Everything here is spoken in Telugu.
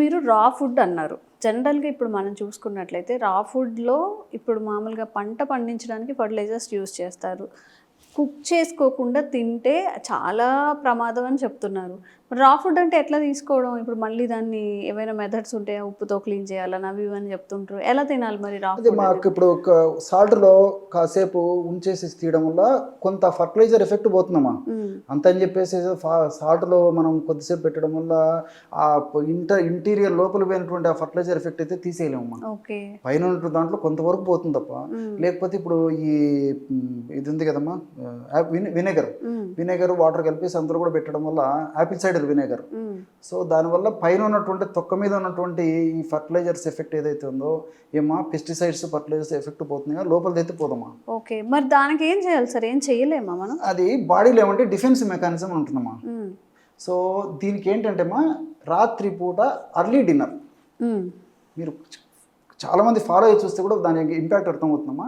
మీరు రా ఫుడ్ అన్నారు. జనరల్గా ఇప్పుడు మనం చూసుకున్నట్లయితే రా ఫుడ్లో ఇప్పుడు మామూలుగా పంట పండించడానికి ఫర్టిలైజర్స్ యూస్ చేస్తారు. కుక్ చేసుకోకుండా తింటే చాలా ప్రమాదం అని చెప్తున్నారు. రా ఫుడ్ అంటే ఎట్లా తీసుకోవడం? ఇప్పుడు మళ్ళీ దాన్ని ఏమైనా మెథడ్స్ ఉంటే ఉప్పుతో క్లీన్ చేయాలని అవి ఇవి అని చెప్తుంటారు. ఎలా తినాలి మరి రా ఫుడ్ మాకు ఇప్పుడు ఒక సాల్ట్లో కాసేపు ఉంచేసి తీయడం వల్ల కొంత ఫర్టిలైజర్ ఎఫెక్ట్ పోతుందమ్మా. అంత అని చెప్పేసి సాల్ట్లో మనం కొద్దిసేపు పెట్టడం వల్ల ఆ ఇంటర్ ఇంటీరియర్ లోపల పోయినటువంటి ఆ ఫర్టిలైజర్ ఎఫెక్ట్ అయితే తీసేయలేమమ్మా ఓకే. పైన దాంట్లో కొంతవరకు పోతుంది తప్ప లేకపోతే ఇప్పుడు ఈ ఇది ఉంది కదమ్మా వినేగర్. వినేగర్ వాటర్ కలిపేసి అందులో కూడా పెట్టడం వల్ల యాపిల్ సైడర్ వినేగర్. సో దానివల్ల పైన ఉన్నటువంటి తొక్క మీద ఉన్నటువంటి ఈ ఫర్టిలైజర్స్ ఎఫెక్ట్ ఏదైతే ఉందో ఏమా పెస్టిసైడ్స్ ఫర్టిలైజర్స్ ఎఫెక్ట్ పోతుంది కానీ లోపలిదైతే పోదమ్మా. ఓకే. మరి దానికి ఏం చేయాలి సార్? ఏం చేయలేమా మనం? అది బాడీలో ఏమంటే డిఫెన్స్ మెకానిజం ఉంటుందమ్మా మ్మ్. సో దీనికి ఏంటంటేమా రాత్రి పూట అర్లీ డిన్నర్. మీరు చాలామంది ఫాలో అయ్యి చూస్తే కూడా దాని ఇంపాక్ట్ అర్థమవుతుందమ్మా